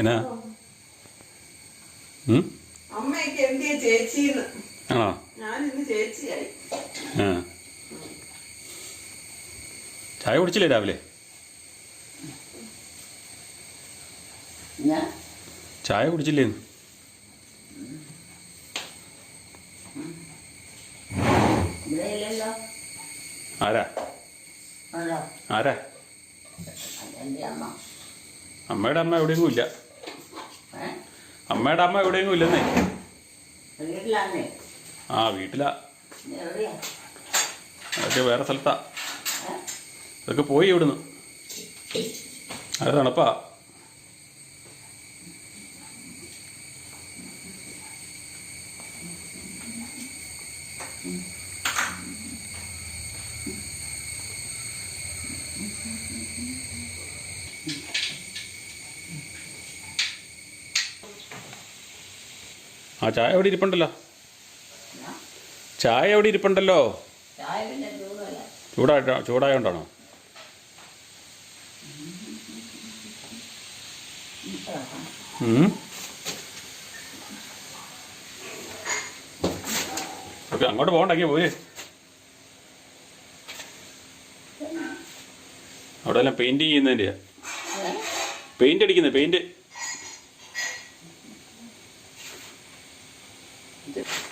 എന്നാ? ഉം? അമ്മയൊക്കെ എന്തിയ ചേച്ചിന്ന്? ആണോ? ഞാൻ ഇന്ന് ചേച്ചിയായി. ആ. ചായ കുടിച്ചില്ലേ രാവിലെ? ചായ കുടിച്ചില്ലേ? ആരാ? ആരാ? അമ്മയുടെ അമ്മ എവിടെയെങ്കിലും ഇല്ല. അമ്മയുടെ അമ്മ എവിടെയെങ്കിലും ഇല്ലെന്നേ? ആ വീട്ടിലാ. അതൊക്കെ വേറെ സ്ഥലത്താ. അതൊക്കെ പോയി ഇവിടുന്ന്. അത് തണുപ്പാ. ആ ചായ എവിടെ ഇരിപ്പുണ്ടല്ലോ. ചായ എവിടെ ഇരിപ്പുണ്ടല്ലോ. ചൂടായിട്ടോ ചൂടായോണ്ടാണോ? അങ്ങോട്ട് പോകണ്ടെങ്കിൽ പോയി. അവിടെ എല്ലാം പെയിന്റ് ചെയ്യുന്നതിന്റെയാ പെയിന്റ് അടിക്കുന്നത് പെയിന്റ്.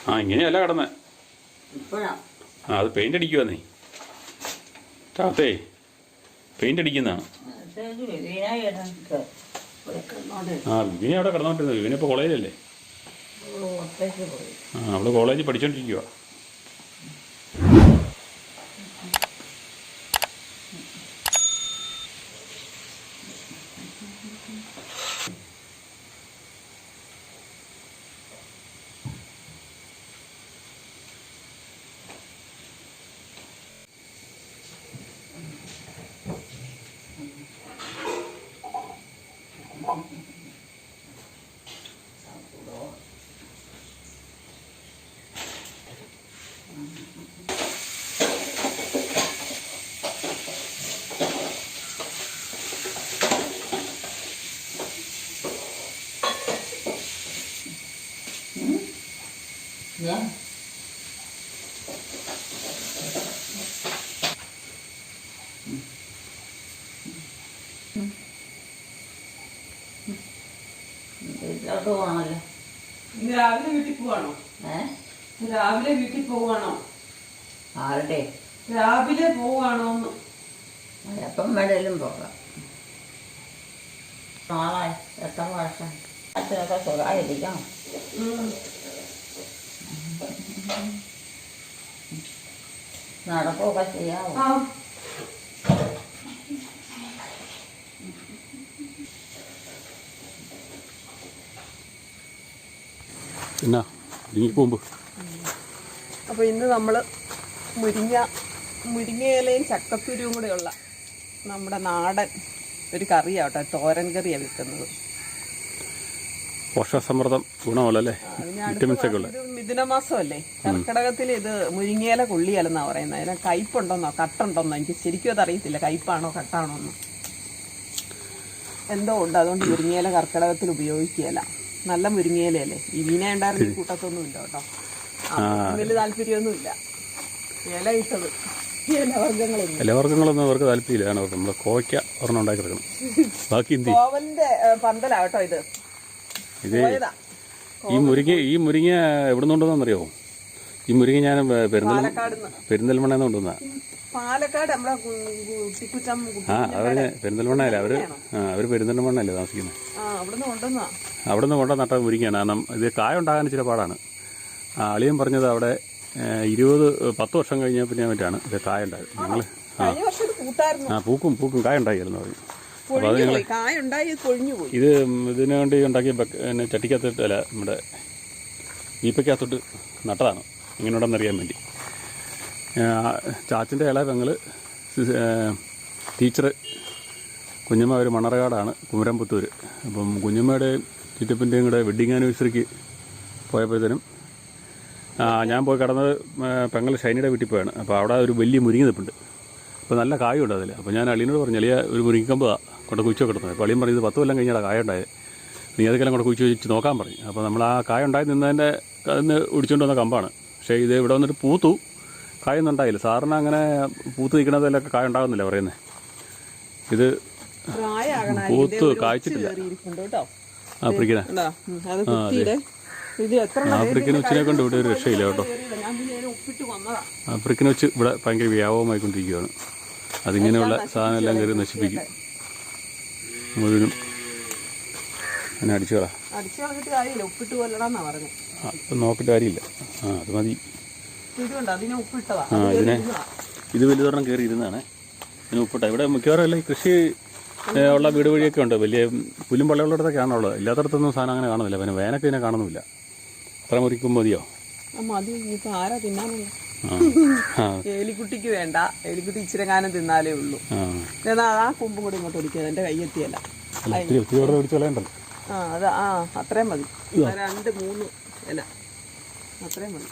ആ ഇങ്ങനെയല്ല കടന്ന്. ആ അത് പെയിന്റ് അടിക്കുവാന്നേ താത്തേ പെയിന്റ് അടിക്കുന്നതാണ് ആ വിവിനെ അവിടെ കിടന്നോണ്ടിരുന്നത് വിവിനെ ഇപ്പോൾ കോളേജിലല്ലേ ആ അവൾ കോളേജിൽ പഠിച്ചോണ്ടിരിക്കുക ഞാൻ വീട്ടിലോട്ട് പോകണമല്ലോ രാവിലെ വീട്ടിൽ പോവാണോ? ഏഹ് രാവിലെ വീട്ടിൽ പോവാണോ? ആരുടെ? രാവിലെ പോവാണോ എപ്പം വേണേലും പോകാം. നാളെ എത്ര വർഷം അച്ഛനൊക്കെ സുഖമായിരിക്കണം നടക്കുകയൊക്കെ ചെയ്യാമോ ആ. എന്നാ ഇടുങ്ങി അപ്പോൾ ഇന്ന് നമ്മൾ മുരിങ്ങ മുരിങ്ങയിലയും ചക്കക്കുരുവും കൂടെയുള്ള നമ്മുടെ നാടൻ ഒരു കറിയാവട്ടെ തോരൻ കറിയാണ് വിൽക്കുന്നത്. പോഷകസമ്മർദ്ദം ഗുണമല്ലേ വിറ്റമിൻസ് ഒക്കെ ഉള്ളത് ഇത് മിഥുനമാസമല്ലേ കർക്കിടകത്തിൽ ഇത് മുരിങ്ങയില കൊള്ളിയല്ലെന്നാ പറയുന്നത്. അതിന് കയ്പുണ്ടെന്നോ കട്ടുണ്ടെന്നോ? എനിക്ക് ശരിക്കും അത് അറിയത്തില്ല കയ്പാണോ കട്ടാണോ എന്ന്. എന്തോ ഉണ്ട്. അതുകൊണ്ട് മുരിങ്ങയില കർക്കിടകത്തിൽ ഉപയോഗിക്കുകയല്ല. നല്ല മുരിങ്ങയിലല്ലേ ഈ വീന ഉണ്ടായിരുന്ന കൂട്ടത്തൊന്നും ഇല്ല കേട്ടോ. വലിയ താല്പര്യമൊന്നും താല്പര്യമൊന്നുമില്ല. ഇല ഇട്ടത്. ഇലവർഗങ്ങളൊന്നും. അവർക്ക് താല്പര്യമില്ല. കാരണം അവർക്ക് നമ്മൾ കോവയ്ക്ക ഒരെണ്ണം ഉണ്ടാക്കി ബാക്കി കോവന്റെ കോവലിന്റെ പന്തലാ കേട്ടോ ഇത്. ഇത് ഈ മുരിങ്ങ ഈ മുരിങ്ങ എവിടെ നിന്നുണ്ടെന്നറിയോ ഈ മുരിങ്ങ ഞാൻ പെരുന്തൽ പെരുന്തൽമണ്ണ പെരിന്തൽമണ്ണ കൊണ്ടുവന്ന പാലക്കാട് നമ്മളെ ആ അവർ പെരിന്തൽമണ്ണയല്ല അവർ ആ അവർ പെരിന്തൽമണ്ണയല്ലേ താമസിക്കുന്നത് അവിടെ നിന്ന് കൊണ്ടുവന്ന നട്ട മുരിങ്ങയാണ്. കാരണം ഇത് കായ ഉണ്ടാകാൻ ഇച്ചിരി പാടാണ്. ആ അളിയൻ പറഞ്ഞത് അവിടെ ഇരുപത് പത്ത് വർഷം കഴിഞ്ഞാൽ പിന്നെ മറ്റാണ് ഇത് കായ ഉണ്ടായത്. ഞങ്ങൾ ഇത് ആ പൂക്കും പൂക്കും കായ ഉണ്ടായിരുന്നു പറഞ്ഞു ഞങ്ങൾ കായ ഉണ്ടായി ഇത് ഇതിനു വേണ്ടി ഉണ്ടാക്കിയ പിന്നെ ചട്ടിക്കകത്തിട്ട് അല്ല നമ്മുടെ ഈപ്പയ്ക്കകത്തോട്ട് നട്ടതാണ്. എങ്ങനെയുണ്ടെന്നറിയാൻ വേണ്ടി. ചാച്ചിന്റെ ഇള പെങ്ങൾ ടീച്ചർ കുഞ്ഞമ്മ ഒരു മണർകാടാണ് കുമരംപുത്തൂർ അപ്പം കുഞ്ഞമ്മയുടെ ചുറ്റപ്പിന്റെയും കൂടെ വെഡ്ഡിങ് ആനിവേഴ്സറിക്ക് പോയപ്പോഴത്തേനും ഞാൻ പോയി കടന്നത് പെങ്ങൾ ഷൈനിയുടെ വീട്ടിൽ പോയാണ്. അപ്പോൾ അവിടെ ഒരു വലിയ മുരിങ്ങ നിൽപ്പുണ്ട് അപ്പോൾ നല്ല കായുണ്ട് അതിൽ അപ്പോൾ ഞാൻ അളിയനോട് പറഞ്ഞു അളിയ ഒരു മുരിങ്ങക്കമ്പ് കൊണ്ട് കുഴിച്ച് കിടന്നത് അപ്പോൾ അളിയും പറഞ്ഞു ഇത് പത്ത് കൊല്ലം കഴിഞ്ഞാൽ കായ ഉണ്ടായത് നീ അതൊക്കെല്ലാം കൂടെ കുഴിച്ച് വെച്ച് നോക്കാൻ പറഞ്ഞു അപ്പോൾ നമ്മൾ ആ കായ ഉണ്ടായി നിന്നതിന്റെ അതിന് ഒടിച്ചുകൊണ്ട് വന്ന കമ്പാണ്. പക്ഷേ ഇത് ഇവിടെ വന്നിട്ട് പൂത്തു. കായൊന്നും ഉണ്ടായില്ല. സാറിന് അങ്ങനെ പൂത്ത് നിൽക്കുന്നതിലൊക്കെ കായ ഉണ്ടാകുന്നില്ല പറയുന്നത് ഇത് പൂത്ത് കായ്ച്ചിട്ടില്ല. ആഫ്രിക്കനെ ആഫ്രിക്കൻ ഉച്ചിനെ കൊണ്ട് ഇവിടെ ഒരു രക്ഷയില്ല കേട്ടോ. ആഫ്രിക്കൻ വെച്ച് ഇവിടെ ഭയങ്കര വ്യാപകമായിക്കൊണ്ടിരിക്കുകയാണ് അതിങ്ങനെയുള്ള സാധനം എല്ലാം കയറി നശിപ്പിക്കും. മുഴുവനും. അങ്ങനെ അടിച്ചു കളാം അടിച്ചു കളഞ്ഞിട്ട് കാര്യമില്ല ഉപ്പിട്ട് കൊല്ലണമെന്നാ പറഞ്ഞത്. ആ ഇപ്പം നോക്കിയിട്ട് കാര്യമില്ല. ആ അത് മതി. ആ ഇതിനെ ഇത് വലുതൊരെണ്ണം കയറി ഇരുന്നാണ് ഇതിന് ഉപ്പിട്ട. ഇവിടെ മിക്കവാറും എല്ലാം കൃഷി ഉള്ള വീട് വഴിയൊക്കെ ഉണ്ട്. വലിയ പുല്ലും പള്ളികളുടെ ഉള്ളത് ഇല്ലാത്തടത്തൊന്നും സാധനം അങ്ങനെ കാണുന്നില്ല. പിന്നെ വേനൊക്കെ ഇതിനെ കാണുന്നില്ല. അത്ര മുറിക്കും മതിയോ? മതി. ഇനിയിപ്പോ ആരാ തിന്നാനുള്ള ഏലിക്കുട്ടിക്ക് വേണ്ട. എലിക്കുട്ടി ഇച്ചിരി ഗാനം തിന്നാലേ ഉള്ളൂ. ആ. എന്നാ ആ കുമ്പും കൂടി ഇങ്ങോട്ട് ഒടിക്കുക എന്റെ കയ്യെത്തിയല്ല. എത്തിയല്ല ആ അത് ആ അത്രയും മതി. രണ്ട് മൂന്ന് ഇല. അത്രയും മതി.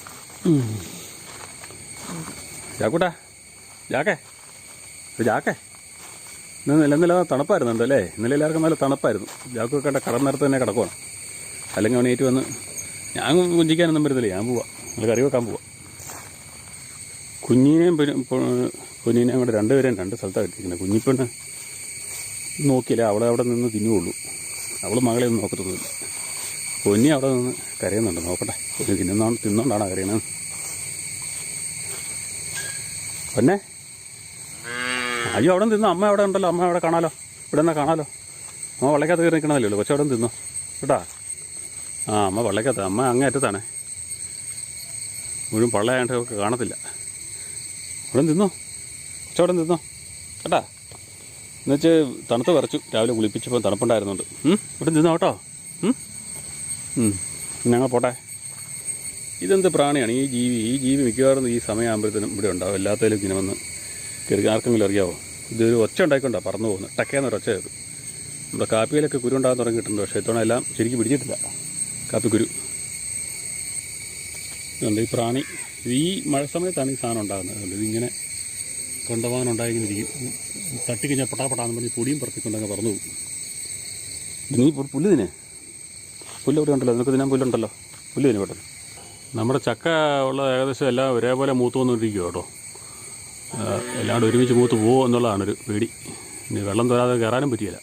ജാക്കൂട്ടാ ജാക്കേ ഇത് ജാക്കേ. ഇന്ന് നില നില അല്ലേ? ഇന്നലെ എല്ലാവർക്കും നല്ല തണുപ്പായിരുന്നു. ജാക്കു കണ്ട നേരത്ത് തന്നെ കിടക്കുവാണ്. അല്ലെങ്കിൽ അവനേറ്റ് വന്ന് ഞാൻ കുഞ്ചിക്കാനൊന്നും വരുന്നില്ല ഞാൻ പോവാം. നിങ്ങൾ കറി വെക്കാൻ പോവാം. കുഞ്ഞിനെയും പൊന്നിനെയും കൂടെ രണ്ടുപേരെയും രണ്ട് സ്ഥലത്താണ് കിട്ടിയിരിക്കുന്നത്. കുഞ്ഞിപ്പെണ്ണ് നോക്കിയില്ല അവളെ അവിടെ നിന്ന് തിന്നുള്ളൂ അവൾ മകളെ ഒന്നും നോക്കത്തൊന്നുമില്ല. പൊന്നി അവിടെ നിന്ന് കരയുന്നുണ്ട്. നോക്കട്ടെ പൊന്നി തിന്നുന്നോണ്ട് തിന്നുകൊണ്ടാണ് കരയണത്? പൊന്നെ? അയ്യോ അവിടെ തിന്നു. അമ്മ അവിടെ ഉണ്ടല്ലോ. അമ്മ അവിടെ കാണാലോ. ഇവിടെ നിന്നാ കാണാലോ. അമ്മ വള്ളക്കകത്ത് കയറി നിൽക്കണമല്ലോ കൊച്ചു അവിടെ തിന്നോ. കേട്ടാ? ആ അമ്മ വള്ളക്കകത്ത് അമ്മ അങ്ങേ അറ്റത്താണ്. മുഴുവൻ പള്ളയായിട്ട് കാണത്തില്ല. അവിടെ തിന്നോ കൊച്ചവിടെ തിന്നോ കേട്ടാ? എന്നുവെച്ച് തണുത്ത് വരച്ചു രാവിലെ കുളിപ്പിച്ചപ്പോൾ തണുപ്പുണ്ടായിരുന്നുണ്ട്. ഇവിടെ തിന്നോ കേട്ടോ. ഞങ്ങൾ പോട്ടെ. ഇതെന്ത് പ്രാണിയാണ്? ഈ ജീവി ഈ ജീവി മിക്കവാറും ഈ സമയമാകുമ്പോഴത്തേനും ഇവിടെ ഉണ്ടാവും. എല്ലാത്തിലും ഇങ്ങനെ വന്ന് കയറി ആർക്കെങ്കിലും അറിയാവോ? ഇതൊരു ഒച്ച ഉണ്ടായിക്കൊണ്ടാണ് പറന്നു പോകുന്നത്. ടക്കേന്നൊരു ഒച്ച ചെയ്തു നമ്മുടെ കാപ്പിയിലൊക്കെ കുരു ഉണ്ടാകാൻ തുടങ്ങിയിട്ടുണ്ട്. പക്ഷേ ഇത്തവണ എല്ലാം ശരിക്കും പിടിച്ചിട്ടില്ല. കാപ്പിക്കുരു. ഇതുണ്ട് ഈ പ്രാണി. ഈ മഴ സമയത്താണ് ഈ സാധനം ഉണ്ടാകുന്നത്. അതുകൊണ്ട് ഇതിങ്ങനെ ഉണ്ടായിങ്ങനെ ഇരിക്കും തട്ടിക്കഴിഞ്ഞാൽ പട്ടാപ്പട്ടാന്ന് പറഞ്ഞ് പൊടിയും പറത്തിക്കൊണ്ടങ്ങ് പറന്നു പോകും. ഇനി നീ പുല്ല് തിനെ പുല്ല് ഇവിടെ ഉണ്ടല്ലോ. നിനക്ക് തിന്നാൻ പുല്ലുണ്ടല്ലോ. പുല്ല് തിനെ പെട്ടെന്ന്. നമ്മുടെ ചക്ക ഉള്ള ഏകദേശം എല്ലാം ഒരേപോലെ മൂത്ത് വന്നുകൊണ്ടിരിക്കുക കേട്ടോ. എല്ലാവരും എല്ലാം ഒരുമിച്ച് മൂത്ത് പോകുമോ എന്നുള്ളതാണ് ഒരു പേടി. ഇനി വെള്ളം തൊരാതെ കയറാനും പറ്റിയില്ല.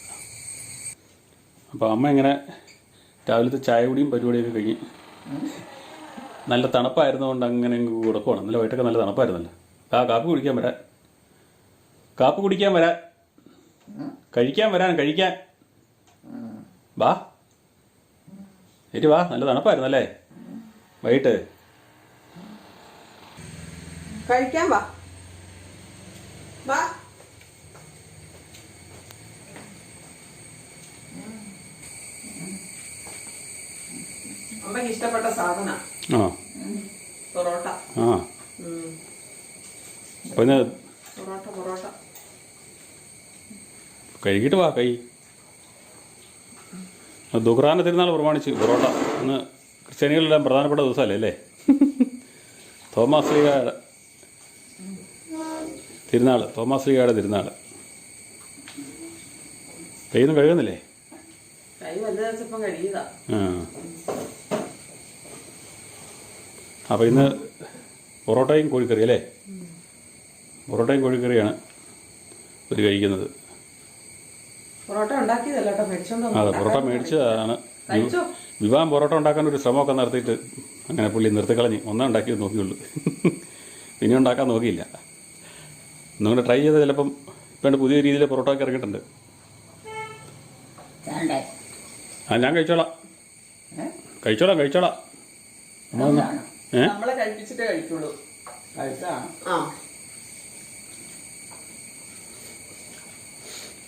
അപ്പോൾ അമ്മ ഇങ്ങനെ രാവിലത്തെ ചായ കുടിയും പരിപാടിയൊക്കെ കഴിഞ്ഞ് നല്ല തണുപ്പായിരുന്നുകൊണ്ട് അങ്ങനെ കൊടുക്കുവാണ് നല്ല വൈകിട്ടൊക്കെ നല്ല തണുപ്പായിരുന്നല്ലോ. ആ കാപ്പി കുടിക്കാൻ വരാൻ. കാപ്പി കുടിക്കാൻ വരാൻ. കഴിക്കാൻ വരാൻ കഴിക്കാൻ. വാ. ശരി വാ നല്ല തണുപ്പായിരുന്നല്ലേ? വൈകിട്ട്. കഴിക്കാൻ വാ. വാ. അമ്മയ്ക്ക് ഇഷ്ടപ്പെട്ട സാധന പൊറോട്ട. ആ. പിന്നെ പൊറോട്ട പൊറോട്ട. കഴുകിയിട്ട് വാ കൈ. ദുഖറാന തിരുനാൾ പ്രമാണിച്ച് പൊറോട്ട. ഇന്ന് ക്രിസ്ത്യാനികളെല്ലാം പ്രധാനപ്പെട്ട ദിവസമല്ലേ അല്ലേ? തോമാസ് ലീഗയുടെ തിരുനാൾ തോമാസ് ലീഗയുടെ തിരുനാൾ. കയ്യൊന്നും കഴുകുന്നില്ലേ? കൈ വല്ല ദിവസം കഴിയതാ ആ അപ്പോൾ ഇന്ന് പൊറോട്ടയും കോഴിക്കറി അല്ലേ? പൊറോട്ടയും കോഴിക്കറിയാണ് ഒരു കഴിക്കുന്നത്. പൊറോട്ട ഉണ്ടാക്കിയതല്ല അതെ പൊറോട്ട മേടിച്ചതാണ്. വിവാഹം പൊറോട്ട ഉണ്ടാക്കാൻ ഒരു ശ്രമമൊക്കെ നടത്തിയിട്ട് അങ്ങനെ പുള്ളി നിർത്തിക്കളഞ്ഞ്. ഒന്നേ ഉണ്ടാക്കിയത് നോക്കിയുള്ളൂ. പിന്നെ ഉണ്ടാക്കാൻ നോക്കിയില്ല. നിങ്ങൾ ട്രൈ ചെയ്ത് ചിലപ്പം ഇപ്പം പുതിയ രീതിയിൽ പൊറോട്ട ഒക്കെ ഇറങ്ങിയിട്ടുണ്ട് ആ ഞാൻ കഴിച്ചോളാം? കഴിച്ചോളാം കഴിച്ചോളാം. നമ്മളെ കഴിപ്പിച്ചിട്ടേ കഴിക്കുള്ളൂ.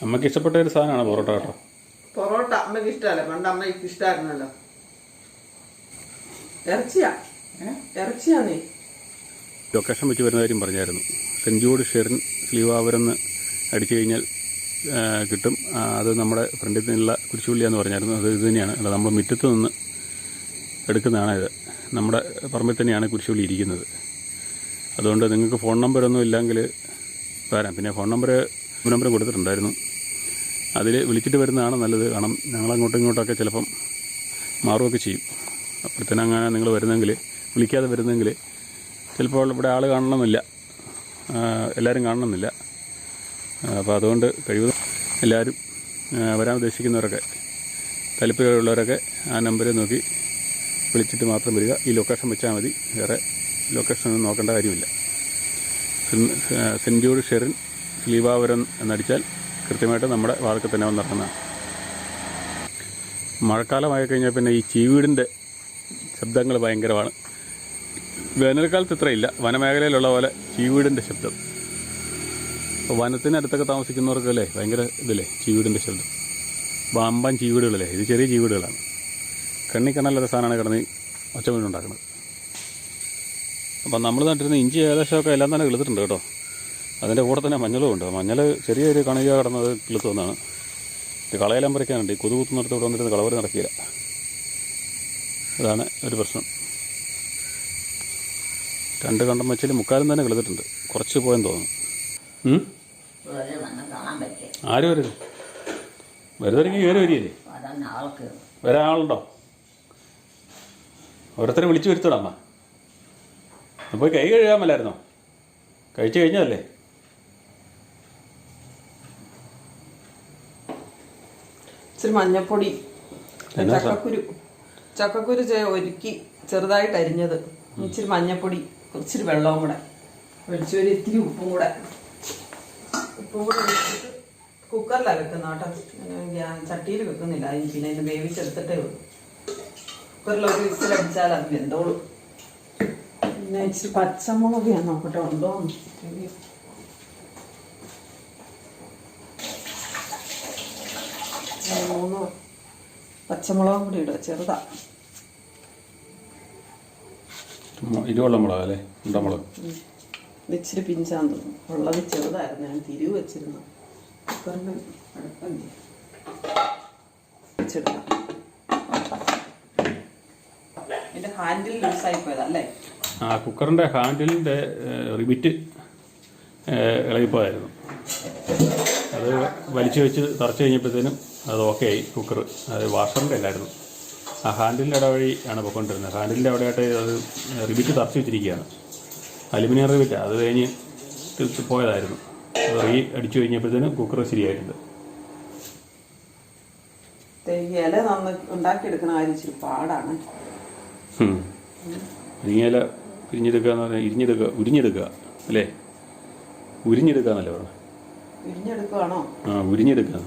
അമ്മയ്ക്ക് ഇഷ്ടപ്പെട്ട ഒരു സാധനമാണ് പൊറോട്ട കേട്ടോ. പൊറോട്ട അമ്മയ്ക്ക് ഇഷ്ടമല്ല പണ്ട് അമ്മയ്ക്ക് ഇഷ്ടമായിരുന്നല്ലോ ഇറച്ചിയാ? ഇറച്ചിയാ നീ? ലൊക്കേഷൻ വെച്ച് വരുന്ന കാര്യം പറഞ്ഞായിരുന്നു. സെന്റ് ജോഡ് ഷെറിൻ സ്ലീവാവരെന്ന് അടിച്ചു കഴിഞ്ഞാൽ കിട്ടും. അത് നമ്മുടെ ഫ്രണ്ടിൽ നിന്നുള്ള കുരിശുപുള്ളിയാന്ന് പറഞ്ഞായിരുന്നു. അത് ഇത് തന്നെയാണ്. അല്ല നമ്മൾ മുറ്റത്ത് നിന്ന് എടുക്കുന്നതാണ് ഇത് നമ്മുടെ പറമ്പിൽ തന്നെയാണ് കുരിശുപള്ളി ഇരിക്കുന്നത്. അതുകൊണ്ട് നിങ്ങൾക്ക് ഫോൺ നമ്പരൊന്നും ഇല്ലെങ്കിൽ വരാം പിന്നെ ഫോൺ നമ്പർ നമ്പർ കൊടുത്തിട്ടുണ്ടായിരുന്നു. അതിൽ വിളിച്ചിട്ട് വരുന്നതാണ് നല്ലത്. കാരണം ഞങ്ങളങ്ങോട്ടും ഇങ്ങോട്ടൊക്കെ ചിലപ്പം മാറുകയൊക്കെ ചെയ്യും. അപ്പോഴത്തേനും അങ്ങനെ നിങ്ങൾ വരുന്നെങ്കിൽ വിളിക്കാതെ വരുന്നെങ്കിൽ ചിലപ്പോൾ ഇവിടെ ആൾ കാണണമെന്നില്ല. എല്ലാവരും കാണണമെന്നില്ല. അപ്പോൾ അതുകൊണ്ട് കഴിവതും എല്ലാവരും വരാൻ ഉദ്ദേശിക്കുന്നവരൊക്കെ താല്പര്യമുള്ളവരൊക്കെ ആ നമ്പർ നോക്കി വിളിച്ചിട്ട് മാത്രം വരിക. ഈ ലൊക്കേഷൻ വെച്ചാൽ മതി. വേറെ ലൊക്കേഷനൊന്നും നോക്കേണ്ട കാര്യമില്ല. Saint- saint George Sherin Sleevapuram എന്നടിച്ചാൽ കൃത്യമായിട്ട് നമ്മുടെ വാർക്ക തന്നെ വന്നിറങ്ങുന്നതാണ് മഴക്കാലമായി കഴിഞ്ഞാൽ പിന്നെ ഈ ചീവീടിന്റെ ശബ്ദങ്ങൾ ഭയങ്കരമാണ്. വേനൽക്കാലത്ത് ഇത്രയില്ല. വനമേഖലയിലുള്ള പോലെ ചീവീടിന്റെ ശബ്ദം. അപ്പോൾ വനത്തിനടുത്തൊക്കെ താമസിക്കുന്നവർക്കല്ലേ ഭയങ്കര ഇതല്ലേ? ചീവീടിന്റെ ശബ്ദം. വമ്പൻ ചീവീടുകളല്ലേ? ഇത് ചെറിയ ചീവീടുകളാണ്. കണ്ണി കണ്ണല്ലാത്ത സാധനമാണ് കിടന്ന് ഒച്ച ഉണ്ടാക്കുന്നത് അപ്പം നമ്മൾ നട്ടിരുന്ന ഇഞ്ചി ഏകദേശമൊക്കെ എല്ലാം തന്നെ കിളുത്തിട്ടുണ്ട് കേട്ടോ. അതിന്റെ കൂടെ തന്നെ മഞ്ഞളും ഉണ്ട്. മഞ്ഞൾ ചെറിയൊരു കണിക കിടന്നത് കിളുത്തു വന്നാണ് ഇത് കളയെല്ലാം പറിക്കാനുണ്ട്. ഈ കൊതു കുത്തുന്നിടത്ത് ഇവിടെ വന്നിരുന്ന് കളവറി നടക്കില്ല. അതാണ് ഒരു പ്രശ്നം. രണ്ട് കണ്ടം വെച്ചാൽ മുക്കാലും തന്നെ കിളുത്തിട്ടുണ്ട് കുറച്ച് പോയെന്ന് തോന്നുന്നു. ആര് വരും വെറുതെ കയറി വരികയില്ലേ വരാൻ ആളുണ്ടോ? ഓരോരുത്തരെ വിളിച്ചു വരുത്തടാ അമ്മ. പോയി കൈ കഴുകാൻ മേലായിരുന്നോ? കഴിച്ചു കഴിഞ്ഞതല്ലേ? ഇച്ചിരി മഞ്ഞപ്പൊടി ചക്കക്കുരു ചക്കക്കുരു ഒരുക്കി ചെറുതായിട്ട് അരിഞ്ഞത്. ഇച്ചിരി മഞ്ഞപ്പൊടി കുറച്ചിരി വെള്ളവും കൂടെ. വെളിച്ചൊരു ഇത്തിരി ഉപ്പും കൂടെ. ഉപ്പും കൂടെ കുക്കറിലാണ് വെക്കുന്ന കേട്ടോ. ചട്ടിയിൽ വെക്കുന്നില്ല. പിന്നെ വേവിച്ചെടുത്തിട്ടേ ഉള്ളൂ. കുക്കറിൽ ഒരു വിസിലടിച്ചാൽ അത് വെന്തോളൂ. പിന്നെ ഇച്ചിരി പച്ചമുളക് ഞാൻ നോക്കട്ടെ ഉണ്ടോ മൂന്ന് പച്ചമുളകും കൂടി ഇടുക ചെറുതാ. ഇരുവെള്ളം മുളക് അല്ലേ? ഉണ്ടമുളക് ഇച്ചിരി പിഞ്ചാന്ന് തോന്നുന്നു. ഉള്ളത് ചെറുതായിരുന്നു ഞാൻ തിരിവ് വെച്ചിരുന്നു. കുക്കറിന് അടുപ്പല്ലേ? വെച്ചിടാം എന്റെ ഹാൻഡിൽ ലൂസായി പോയതല്ലേ? ആ കുക്കറിന്റെ ഹാൻഡിലിന്റെ റിബിറ്റ് ഇളകിപ്പോയായിരുന്നു. അത് വലിച്ചു വെച്ച് തറച്ച് കഴിഞ്ഞപ്പോഴത്തേനും അത് ഓക്കെ ആയി കുക്കർ അത് വാഷറിന്റെ അല്ലായിരുന്നു. ആ ഹാൻഡിലിന്റെ ഇടവഴി ആണ് പൊക്കൊണ്ടിരുന്നത് ഹാൻഡിലിന്റെ അവിടെയായിട്ട് അത് റിബിറ്റ് തറച്ച് വെച്ചിരിക്കുകയാണ്. അലുമിനിയം റിബിറ്റ് അത് കഴിഞ്ഞ് തിരിച്ച് പോയതായിരുന്നു. അത് റീ അടിച്ചു കഴിഞ്ഞപ്പോഴത്തേനും കുക്കർ ശരിയായിട്ടുണ്ട്. ഇല നന്ന് ഉണ്ടാക്കിയെടുക്കണ കാര്യം ഇച്ചിരി പാടാണ്. മുരിങ്ങയില പിരിഞ്ഞെടുക്കുക എന്ന് പറഞ്ഞാൽ ഇരിഞ്ഞെടുക്കുക ഉരിഞ്ഞെടുക്കുക അല്ലേ? ഉരിഞ്ഞെടുക്കുക എന്നല്ലേ പറഞ്ഞു? ആ ഉരിഞ്ഞെടുക്കുക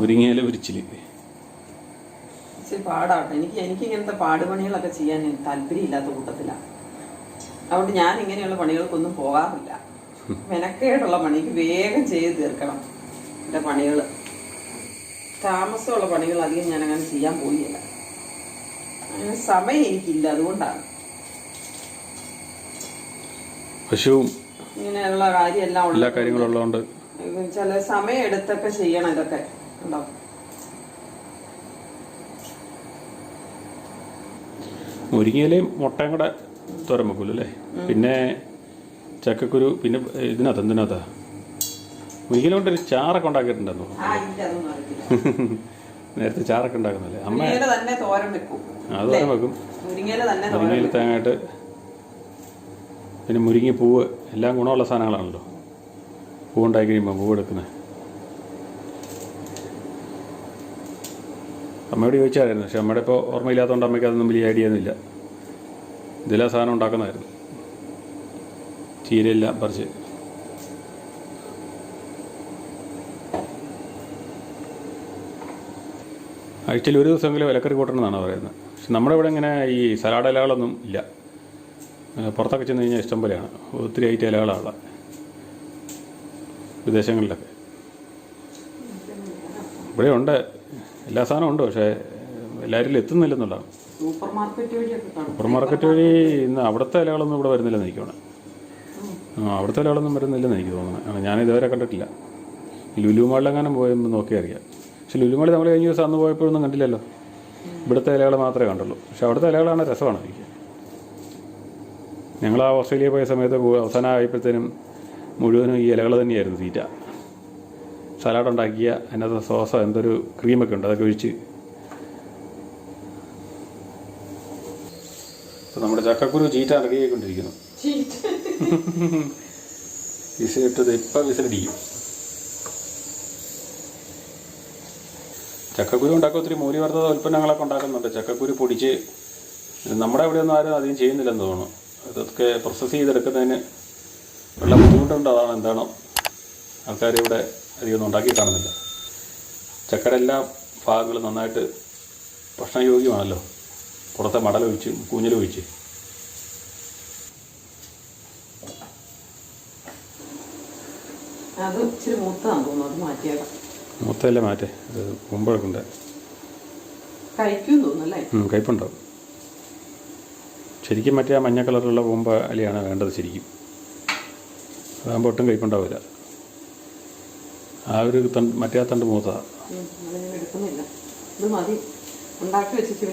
മുരിങ്ങയില ഉരിച്ചിൽ പാടാട്ടെ. എനിക്ക് എനിക്ക് ഇങ്ങനത്തെ പാടുപണികളൊക്കെ ചെയ്യാൻ താല്പര്യമില്ലാത്ത കൂട്ടത്തിലാണ് അതുകൊണ്ട് ഞാൻ ഇങ്ങനെയുള്ള പണികൾക്കൊന്നും പോകാറില്ല. മെനക്കേടുള്ള പണിക്ക് വേഗം ചെയ്ത് തീർക്കണം എന്റെ പണികൾ താമസമുള്ള പണികൾ അധികം ഞാൻ അങ്ങനെ ചെയ്യാൻ പോയില്ല സമയം എനിക്കില്ല അതുകൊണ്ടാണ്. ഇങ്ങനെയുള്ള കാര്യമെല്ലാം എല്ലാ കാര്യങ്ങളും ഉള്ളതുകൊണ്ട് ചില സമയം എടുത്തൊക്കെ ചെയ്യണം ഇതൊക്കെ ഉണ്ടോ? മുരിങ്ങയിലയും മുട്ടയും കൂടെ തോരൻ വെക്കൂലോ അല്ലേ പിന്നെ ചക്കക്കുരു പിന്നെ ഇതിനകത്ത് എന്തിനകത്താ? മുരിങ്ങയില കൊണ്ട് ഒരു ചാറൊക്കെ ഉണ്ടാക്കിയിട്ടുണ്ടെന്നോ? നേരത്തെ ചാറൊക്കെ ഉണ്ടാക്കുന്നല്ലേ? അമ്മ. തന്നെ തോരൻ വെക്കും. അത് തോരൻ വെക്കും. മുരിങ്ങയിൽ തേങ്ങായിട്ട് പിന്നെ മുരിങ്ങ പൂവ് എല്ലാം ഗുണമുള്ള സാധനങ്ങളാണല്ലോ. പൂവുണ്ടാക്കി കഴിയുമ്പോൾ പൂവ് എടുക്കുന്നത് അമ്മയോട് ചോദിച്ചായിരുന്നു പക്ഷെ അമ്മയുടെ ഇപ്പോൾ ഓർമ്മയില്ലാത്തതുകൊണ്ട് അമ്മയ്ക്ക് അതൊന്നും വലിയ ഐഡിയ ഒന്നുമില്ല. ഇതിലാ സാധനം ഉണ്ടാക്കുന്നതായിരുന്നു. ചീരയെല്ലാം പറിച്ച് ആഴ്ചയിൽ ഒരു ദിവസമെങ്കിലും വിലക്കറി കൂട്ടണമെന്നാണ് പറയുന്നത്. പക്ഷെ നമ്മുടെ ഇവിടെ ഇങ്ങനെ ഈ സലാഡ് ഇലകളൊന്നും ഇല്ല. പുറത്തൊക്കെ ചെന്ന് കഴിഞ്ഞാൽ ഇഷ്ടം പോലെയാണ്. ഒത്തിരി ഐറ്റം ഇലകളാണ് വിദേശങ്ങളിലൊക്കെ. ഇവിടെ ഉണ്ട്. എല്ലാ സാധനവും ഉണ്ട്. പക്ഷേ എല്ലാവരിലും എത്തുന്നില്ലെന്നുള്ളതാണ്. സൂപ്പർ മാർക്കറ്റ് വഴി ഇന്ന് അവിടുത്തെ ഇലകളൊന്നും ഇവിടെ വരുന്നില്ലെന്ന് എനിക്ക് തോന്നുന്നത് ആ അവിടുത്തെ ഇലകളൊന്നും വരുന്നില്ലെന്ന് എനിക്ക് തോന്നുന്നത് ഞാൻ ഇതുവരെ കണ്ടിട്ടില്ല. ലുലു മാളിലെങ്ങാനും പോയി നോക്കി അറിയാം പക്ഷെ ലുലുമാളി നമ്മൾ കഴിഞ്ഞ ദിവസം അന്ന് പോയപ്പോഴൊന്നും കണ്ടില്ലല്ലോ. ഇവിടുത്തെ ഇലകൾ മാത്രമേ കണ്ടുള്ളൂ. പക്ഷെ അവിടുത്തെ ഇലകളാണ് രസമാണ് എനിക്ക്. ഞങ്ങൾ ആ ഓസ്ട്രേലിയ പോയ സമയത്ത് അവസാനമായപ്പോഴത്തേനും മുഴുവനും ഈ ഇലകൾ തന്നെയായിരുന്നു തീറ്റ. സലാഡ് ഉണ്ടാക്കിയ അതിനകത്ത് സോസോ എന്തൊരു ക്രീമൊക്കെ ഉണ്ട് അതൊക്കെ ഒഴിച്ച്. നമ്മുടെ ചക്കക്കുരു ചീറ്റ ഇറക്കിക്കൊണ്ടിരിക്കുന്നു വിസിലിട്ടത് ഇപ്പം വിസിലടിക്കും. ചക്കക്കുരു ഉണ്ടാക്കാൻ ഒത്തിരി മൂല്യവർദ്ധിത ഉൽപ്പന്നങ്ങളൊക്കെ ഉണ്ടാക്കുന്നുണ്ട്. ചക്കക്കുരു പൊടിച്ച് നമ്മുടെ ഇവിടെയൊന്നും ആരും അധികം ചെയ്യുന്നില്ലെന്ന് തോന്നുന്നു. അതൊക്കെ പ്രോസസ്സ് ചെയ്തെടുക്കുന്നതിന് ഉള്ള ബുദ്ധിമുട്ടുണ്ട്. അതാണ് എന്താണോ ആൾക്കാർ ഇവിടെ അധികമൊന്നും ഉണ്ടാക്കി കാണുന്നില്ല. ചക്കര എല്ലാ ഭാഗങ്ങളും നന്നായിട്ട് ഭക്ഷണയോഗ്യമാണല്ലോ. പുറത്തെ കൂണല ഒഴിച്ച് അത് ഇച്ചിരി മൂത്താണ് തോന്നുന്നു. അത് മാറ്റിയേക്കാം. മൊത്തമല്ലേ മാറ്റേ? തോന്നുന്നല്ലേ കയ്പുണ്ടാവും ശരിക്കും മറ്റേ ആ മഞ്ഞ കളറുള്ള കൂമ്പ അലിയാണ് വേണ്ടത് ശരിക്കും. അതാകുമ്പോൾ ഒട്ടും കയ്പുണ്ടാവില്ല ആ ഒരു തണ്ട് മറ്റേ ആ തണ്ട് മൂത്തതാണ്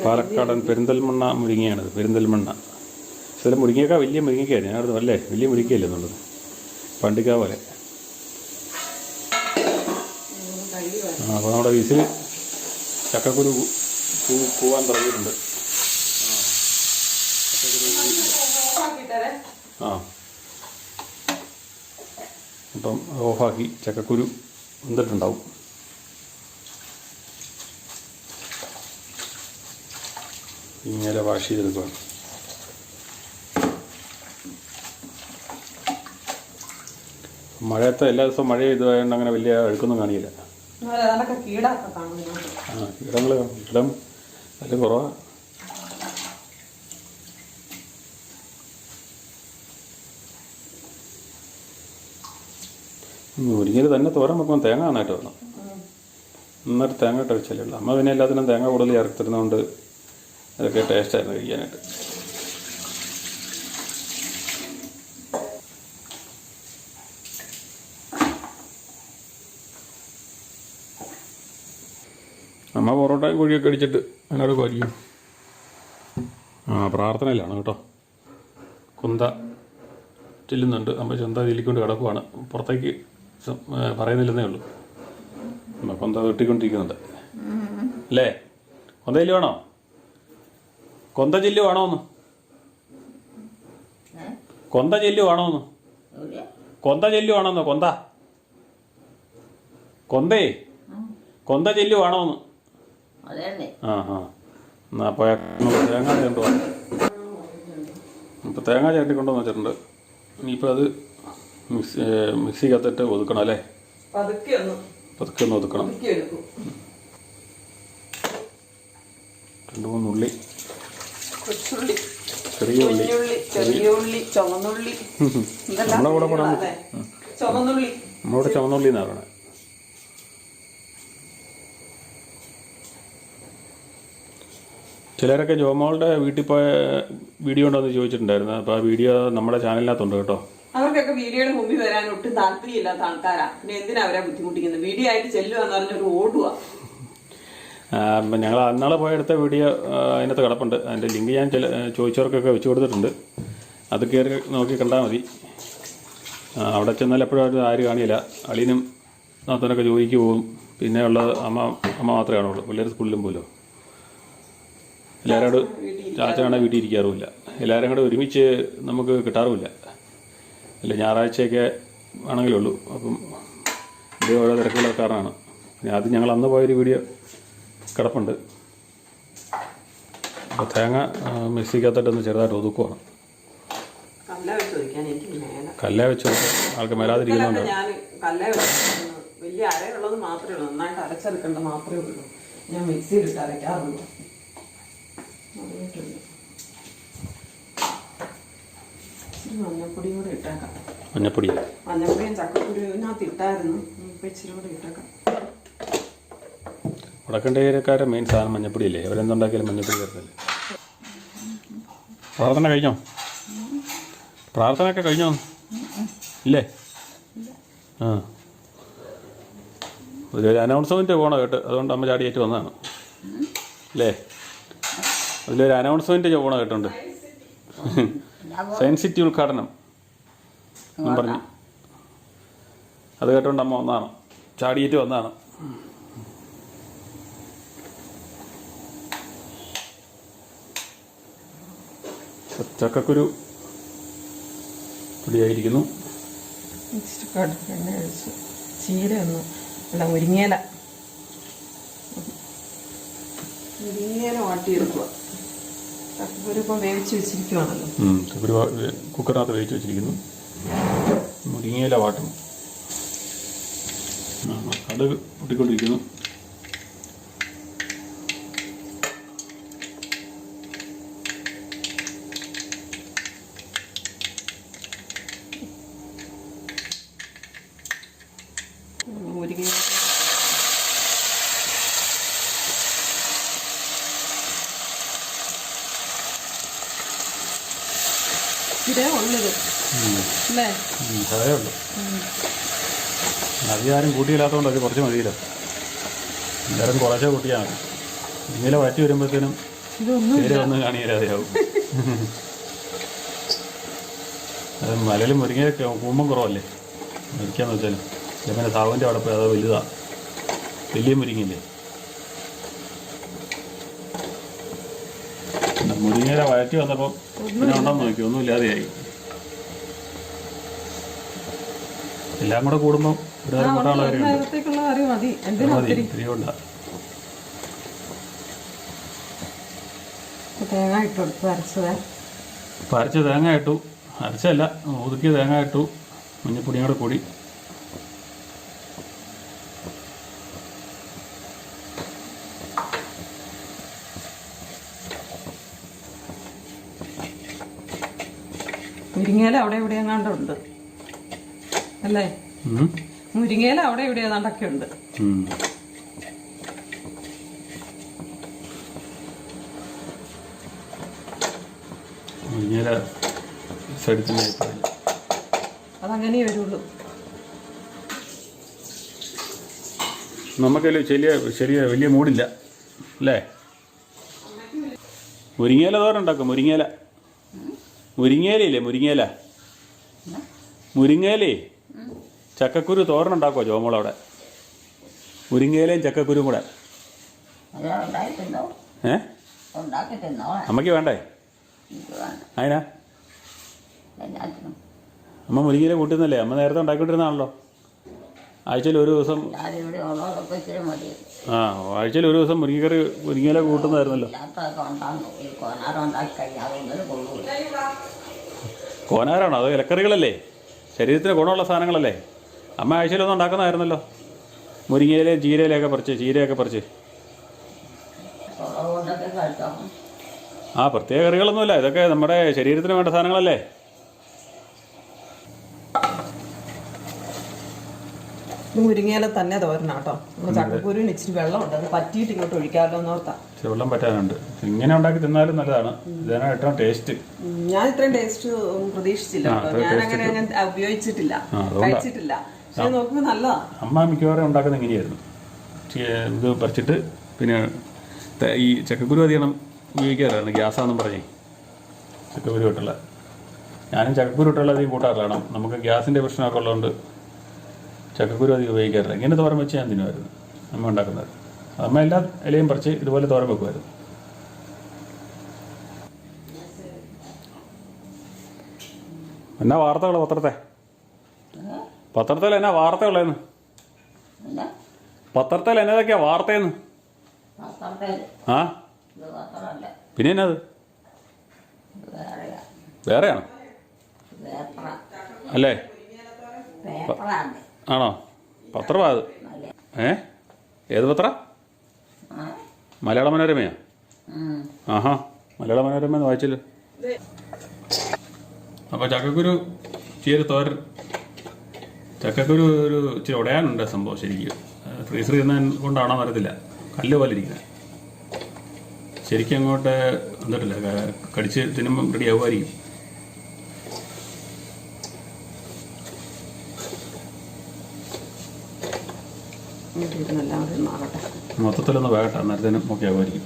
പാലക്കാടൻ പെരിന്തൽമണ്ണ മുരിങ്ങയാണിത് പെരിന്തൽമണ്ണ. ചില മുരിങ്ങയൊക്കെ വലിയ മുരിങ്ങയ്ക്കായിരുന്നു ഞാനത് അല്ലേ? വലിയ മുരിങ്ങയല്ലേ എന്നുള്ളത് പണ്ടിക്കാ പോലെ. അപ്പോൾ നമ്മുടെ വിസിൽ ചക്കക്കുരു കൂവാൻ തുടങ്ങിയിട്ടുണ്ട്. ആ. അപ്പം ഓഫാക്കി ചക്കക്കുരു വന്നിട്ടുണ്ടാവും. ഇങ്ങനെ വാഷ് ചെയ്തെടുക്കുകയാണ് മഴയത്തെ എല്ലാ ദിവസവും മഴ ചെയ്തതുകൊണ്ട് അങ്ങനെ വലിയ അഴുക്കൊന്നും കാണിയില്ല. അതൊക്കെ തന്നെ തോരൻ വെക്കുമ്പോൾ തേങ്ങ നന്നായിട്ട് വേണം നന്നായിട്ട് തേങ്ങ ഇട്ട് വെച്ചാലേ ഉള്ളൂ. അമ്മ പിന്നെ എല്ലാത്തിനും തേങ്ങ കൂടുതൽ ഇറക്കി തരുന്നതുകൊണ്ട് അതൊക്കെ ടേസ്റ്റായിരുന്നു കഴിക്കാനായിട്ട്. അമ്മ പൊറോട്ടയും കോഴിയൊക്കെ അടിച്ചിട്ട് എല്ലാവരും കോരിക്കും ആ പ്രാർത്ഥനയിലാണ് കേട്ടോ. കുന്ത ചെല്ലുന്നുണ്ട്. അമ്മ ചന്ത ചെല്ലിക്കൊണ്ട് കിടക്കുവാണ്. പുറത്തേക്ക് പറയുന്നില്ലെന്നേ ഉള്ളൂ. അമ്മ കൊന്ത വെട്ടിക്കൊണ്ടിരിക്കുന്നുണ്ട്. അല്ലേ? കൊന്ത ചെല്ലു വേണോ? കൊന്ത ചെല്ലു വേണോ ഒന്ന്? കൊന്ത ചെല്ലു വേണോ ഒന്ന്? കൊന്ത ചെല്ലു വേണോന്ന് കൊന്ത? കൊന്തേ? കൊന്ത ചെല്ലു വേണോന്ന് അതന്നെ ആ ആ എന്നാ അപ്പോൾ തേങ്ങ ചേർത്ത് വന്നു അപ്പോൾ തേങ്ങ ചേർത്തി കൊണ്ടുവന്ന് വെച്ചിട്ടുണ്ട് ഇനിയിപ്പോൾ അത് മിക്സി കത്തിട്ട് ഒതുക്കണം അല്ലേ? പതുക്കെ ഒന്ന്. ഒതുക്കണം. രണ്ട് മൂന്ന് ഉള്ളി. കൊച്ചുള്ളി. ചെറിയ ഉള്ളി. ചെറിയ ഉള്ളി ചുവന്നുള്ളി. നമ്മുടെ കൂടെ? ചുവന്നുള്ളി. എന്നാ ചുവന്നുള്ളി എന്നാണ് പറയണത് ചിലരൊക്കെ ജോമോളുടെ വീട്ടിൽ പോയ വീഡിയോ ഉണ്ടോ എന്ന് ചോദിച്ചിട്ടുണ്ടായിരുന്നു. അപ്പോൾ ആ വീഡിയോ നമ്മുടെ ചാനലിനകത്തുണ്ട് കേട്ടോ. അവർക്കൊക്കെ വീഡിയോയുടെ മുമ്പിൽ വരാൻ ഒട്ടും താല്പര്യമില്ലാത്ത ആൾക്കാരാ. പിന്നെ എന്തിനാ അവരെ ബുദ്ധിമുട്ടിക്കുന്നത്? വീഡിയോ ആയിട്ട് ചെല്ലുവാന്ന് പറഞ്ഞൊരു ഓടുക ഞങ്ങൾ അന്നാളെ പോയെടുത്ത വീഡിയോ അതിനകത്ത് കിടപ്പുണ്ട്. അതിന്റെ ലിങ്ക് ഞാൻ ചില ചോദിച്ചവർക്കൊക്കെ വെച്ച് കൊടുത്തിട്ടുണ്ട്. അത് കയറി നോക്കി കണ്ടാൽ മതി. അവിടെ ചെന്നാൽ എപ്പോഴും അവർ ആരും കാണിയില്ല അളീനും നാത്തനൊക്കെ ജോലിക്ക് പോകും. പിന്നെ ഉള്ളത് അമ്മ അമ്മ മാത്രമേ കാണുള്ളൂ. പിള്ളേർ സ്കൂളിലും പോലും എല്ലാവരോട് ചാച്ചനാണെങ്കിൽ വീട്ടിൽ ഇരിക്കാറുമില്ല. എല്ലാവരും കൂടെ ഒരുമിച്ച് നമുക്ക് കിട്ടാറുമില്ല. അല്ല ഞായറാഴ്ചയൊക്കെ ആണെങ്കിലേ ഉള്ളൂ. അപ്പം ഇത് ഓരോ തിരക്കുള്ള കാരണമാണ്. പിന്നെ ആദ്യം ഞങ്ങൾ അന്ന് പോയൊരു വീഡിയോ കിടപ്പുണ്ട്. അപ്പോൾ തേങ്ങ മിക്സിക്കകത്തിട്ടൊന്ന് ചെറുതായിട്ട് ഒതുക്കുവാണ്. കല്ല വെച്ച് ആൾക്ക് മേലാതിരിക്കുന്നുണ്ട് വലിയ അരയുള്ളത് മാത്രമേ ഉള്ളൂ. നന്നായിട്ട് അരച്ചെടുക്കേണ്ട മാത്രമേ ഉള്ളൂ. ഞാൻ മിക്സിയിലിട്ട് അരയ്ക്കാറുള്ളൂ. മഞ്ഞപ്പൊടിയും കൂടെ ഇട്ടേക്കാം. മഞ്ഞപ്പൊടി മഞ്ഞപ്പൊടിയും ചക്കക്കുരുവിനകത്ത് ഇട്ടായിരുന്നു. ഇപ്പം ഇച്ചിരി കൂടെ ഇട്ടേക്കാം. വടക്കണ്ടേരക്കാരുടെ മെയിൻ സാധനം മഞ്ഞപ്പൊടിയല്ലേ? അവരെന്തുണ്ടാക്കിയാലും മഞ്ഞപ്പൊടി ചേർത്തല്ലേ? പ്രാർത്ഥന കഴിഞ്ഞോ? പ്രാർത്ഥനയൊക്കെ കഴിഞ്ഞോ? ഇല്ലേ? ആ. ഒരു അനൗൺസ്മെന്റ് പോകണം കേട്ട്. അതുകൊണ്ട് അമ്മ ചാടിയേറ്റ് വന്നതാണ്. അല്ലേ അതിലൊരു അനൗൺസ്മെന്റ് പോകണം കേട്ടുണ്ട്. സയൻസ് സിറ്റി ഉദ്ഘാടനം ഞാൻ പറഞ്ഞു. അത് കേട്ടോണ്ട് അമ്മ വന്നതാണ്. ചാടിയിട്ട് വന്നാണ് ചക്കക്കുരു പൊടിയായിരിക്കുന്നു ചീര ഒന്ന്. അല്ല വാട്ടിയെടുക്കുക കുക്കറിനകത്ത് വേവിച്ച് വെച്ചിരിക്കുന്നു. മുരിങ്ങയില വാട്ടും. കടുക് പൊട്ടിക്കൊണ്ടിരിക്കുന്നു മുരിങ്ങയില ഇതേ ഉള്ളത് അല്ലേ ചതയുണ്ട് അധികാരം കൂട്ടിയില്ലാത്തതുകൊണ്ട് അത് കുറച്ച് മതിയില്ല. എല്ലാവരും കുറച്ചേ കൂട്ടിയാൽ മതി. ഇങ്ങനെ വഴറ്റി വരുമ്പോഴത്തേനും ഒന്ന് തീരെ ഒന്നും കാണിയില്ലാതെയാവും അത് മലയിൽ മുരിങ്ങയൊക്കെ കൂമ്പം കുറവല്ലേ? മുരിക്കാന്ന് വെച്ചാലും. പിന്നെ സാവിന്റെ അവിടെ പോയി അത് വലുതാ. വലിയ മുരിങ്ങില്ലേ മുരിങ്ങയില വഴറ്റി വന്നപ്പോൾ പിന്നെ ഉണ്ടെന്ന് നോക്കി. ഒന്നുമില്ലാതെയായി. എല്ലാം കൂടെ കൂടുമ്പോൾ ഒരു കറി മതി. കൊണ്ടാ തേങ്ങ ഇട്ടെടുത്ത് അരച്ചത്. അപ്പോൾ അരച്ച തേങ്ങ ഇട്ടു. അരച്ചല്ല ഒതുക്കിയ തേങ്ങ ഇട്ടു. മഞ്ഞപ്പൊടിയും കൂടെ കൂടി. മുരിങ്ങയില അവിടെ ഇവിടെ എങ്ങാണ്ട് ഉണ്ട്. അല്ലേ. മുരിങ്ങയില അവിടെ ഇവിടെ ഏതാണ്ടൊക്കെ ഉണ്ട്. മുരിങ്ങയില. അതങ്ങനെ വരുള്ളൂ. നമുക്കല്ലോ ചെറിയ ചെറിയ വലിയ മൂടില്ല അല്ലേ? മുരിങ്ങയില തോരണ്ടാക്കും മുരിങ്ങയില. മുരിങ്ങയിലയില്ലേ മുരിങ്ങയില? മുരിങ്ങയിലേ? ചക്കക്കുരു തോരൻ ജോമോൾ ചോമളവിടെ മുരിങ്ങയിലയും ചക്കക്കുരും കൂടെ. ഏഹ് അമ്മയ്ക്ക് വേണ്ടേ? അതിനാ? അമ്മ മുരിങ്ങയിലെ കൂട്ടുന്നല്ലേ? അമ്മ നേരത്തെ ഉണ്ടാക്കിയിട്ടിരുന്നാണല്ലോ ആഴ്ചയിൽ ഒരു ദിവസം ആ ആഴ്ചയിൽ ഒരു ദിവസം മുരിങ്ങക്കറി മുരിങ്ങയില കൂട്ടുന്നതായിരുന്നല്ലോ. കോനാരാണോ? അതോ ഇലക്കറികളല്ലേ? ശരീരത്തിന് ഗുണമുള്ള സാധനങ്ങളല്ലേ? അമ്മ ആഴ്ചയിലൊന്നും ഉണ്ടാക്കുന്നതായിരുന്നല്ലോ. മുരിങ്ങയിലെ ചീരയിലൊക്കെ പറിച്ച് ചീരയൊക്കെ പറിച്ച്. ആ പ്രത്യേക കറികളൊന്നുമില്ല. ഇതൊക്കെ നമ്മുടെ ശരീരത്തിന് വേണ്ട സാധനങ്ങളല്ലേ? മുരിങ്ങയില തന്നെ തോരണാട്ടോ ചക്കക്കുരുവിന് ഇച്ചിരി വെള്ളമുണ്ട്. അത് പറ്റിയിട്ട് ഇങ്ങോട്ട് ഒഴിക്കാമല്ലോ എന്നോർത്താ വെള്ളം പറ്റാനുണ്ട്. ഇങ്ങനെ ഉണ്ടാക്കി തിന്നാലും നല്ലതാണ്. ഇതാണ് ഏറ്റവും ടേസ്റ്റ്. ഞാൻ ഇത്രയും ടേസ്റ്റ് പ്രതീക്ഷിച്ചില്ല ഞാൻ അങ്ങനെ ഉപയോഗിച്ചിട്ടില്ല. കഴിച്ചിട്ടില്ല. അമ്മ മിക്കവാറും ഉണ്ടാക്കുന്നത് ഇങ്ങനെയായിരുന്നു. ഇത് പറിച്ചിട്ട് പിന്നെ ഈ ചക്കക്കുരു അധികം ഉപയോഗിക്കാറാണ് ഗ്യാസാന്നും പറഞ്ഞേ. ചക്കക്കുരു ഇട്ടുള്ള. ഞാനും ചക്കക്കുരു ഇട്ടുള്ള അധികം കൂട്ടാറില്ല നമുക്ക് ഗ്യാസിന്റെ പ്രശ്നമൊക്കെ ഉള്ളതുകൊണ്ട് ചക്കക്കുരു അധികം ഉപയോഗിക്കാറില്ല. ഇങ്ങനെ തോരൻ വെച്ച് ഞാൻ തിന്നുമായിരുന്നു അമ്മ ഉണ്ടാക്കുന്നത്. അമ്മ എല്ലാ ഇലയും പറിച്ച് ഇതുപോലെ തോരൻ വെക്കുമായിരുന്നു. എന്നാ വാർത്തകൾ പത്രത്തെ? പത്രത്തിൽ എന്നാ വാർത്തകളേന്ന് പിന്നെ പത്രത്തിൽ എന്നതൊക്കെയാ വാർത്തയെന്ന്? ആ? പിന്നെ എന്നത്? വേറെയാണ്? അല്ലേ? ആണോ? പത്രമാ അത്. ഏ? ഏത് പത്ര? മലയാള മനോരമയാ? ആഹാ. മലയാള മനോരമ എന്ന് വായിച്ചല്ലോ. അപ്പോൾ ചക്കക്കുരു ചീര തോരൻ. ചക്കക്കുരു ഒരു ഇച്ചിരി ഉടയാനുണ്ട് സംഭവം ശരിക്കും. ഫ്രീസർ ചെയ്യുന്ന കൊണ്ടാണോ വരത്തില്ല കല്ല് പോലെ ഇരിക്കുന്നത്. ശരിക്കും അങ്ങോട്ട് വന്നിട്ടില്ല. ക- കടിച്ച് തിന്നുമ്പം റെഡി ആവുമായിരിക്കും. മൊത്തത്തിലൊന്ന് വേകട്ടെ. അന്നേരത്തേനും ഓക്കെ ആവുമായിരിക്കും.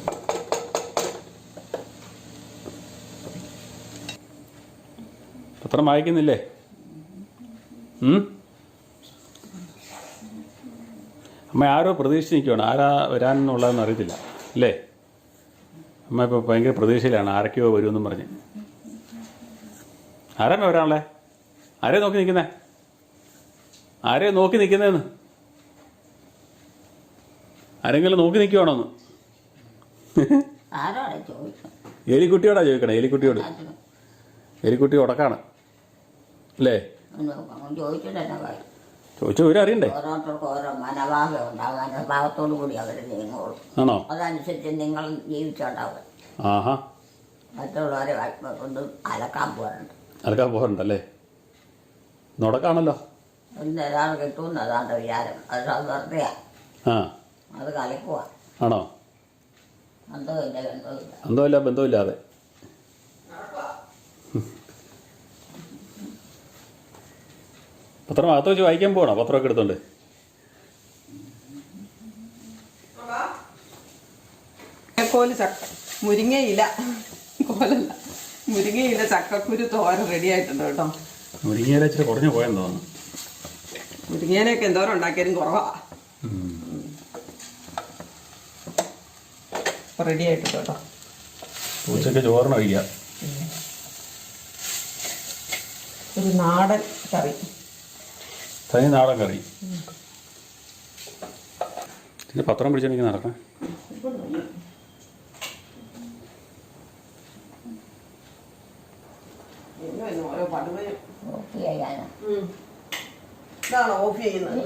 പത്രം വായിക്കുന്നില്ലേ? അമ്മ ആരോ പ്രതീക്ഷിച്ച് നിൽക്കുകയാണ് ആരാ വരാനെന്നുള്ളതെന്ന് അറിയത്തില്ല. അല്ലേ? അമ്മ ഇപ്പോൾ ഭയങ്കര പ്രതീക്ഷയിലാണ്. ആരൊക്കെയോ വരുമെന്നും പറഞ്ഞ്. ആരാമ്മ വരാണല്ലേ ആരെ നോക്കി നിൽക്കുന്നേ? ആരെ നോക്കി നിൽക്കുന്നതെന്ന് ആരെങ്കിലും നോക്കി നിൽക്കുവാണോന്ന്? എലിക്കുട്ടിയോടാ ചോദിക്കണേ എലിക്കുട്ടിയോട്. എലിക്കുട്ടി ഉടക്കാണ്. അല്ലേ? ചോദിച്ചിട്ട് ചോദിച്ചു ഇവരും അറിയണ്ടേ? ഓരോരുത്തർക്കും ഓരോ മനോഭാവം കൂടി അവർ നീങ്ങുള്ളൂ. ആണോ? അതനുസരിച്ച് നിങ്ങൾ ജീവിച്ചുണ്ടാവുക ആഹാ. മറ്റുള്ളവരെ ഒന്ന് അലക്കാൻ പോകാറുണ്ട്. അലക്കാൻ പോകാറുണ്ടല്ലേ? നുടക്കാണല്ലോ. കിട്ടുമെന്ന് അതാണ്ട് വിചാരം. അത് വെറുതെയാ. ആ. അത് ആണോ? ബന്ധമില്ല അന്തമില്ല ബന്ധമില്ലാതെ പത്രം അകത്ത് വെച്ച് വായിക്കാൻ പോകണോ പത്രമൊക്കെ എടുത്തോണ്ട്. കോൽ ചക്ക. മുരിങ്ങയില. കോലല്ല. മുരിങ്ങയില ചക്കക്കുരു തോര റെഡി ആയിട്ടുണ്ട് കേട്ടോ. മുരിങ്ങയില ഇച്ചിരി കുറഞ്ഞു പോയെന്ന് തോന്നുന്നു. മുരിങ്ങയിലൊക്കെ എന്തോരം ഉണ്ടാക്കിയാലും കുറവാ. റെഡി ആയിട്ടുണ്ട് കേട്ടോ. ഉച്ചയ്ക്ക് ചോറിന് കഴിക്കാം ഒരു നാടൻ കറി. തനി നാടൻ കറി പിന്നെ പത്രം പിടിച്ചെനിക്ക് നടക്കാം ഓഫ് ചെയ്യാനാ. ഓക്കെ ചെയ്യാനോ ഇതാണോ ഓഫ് ചെയ്യുന്നത്?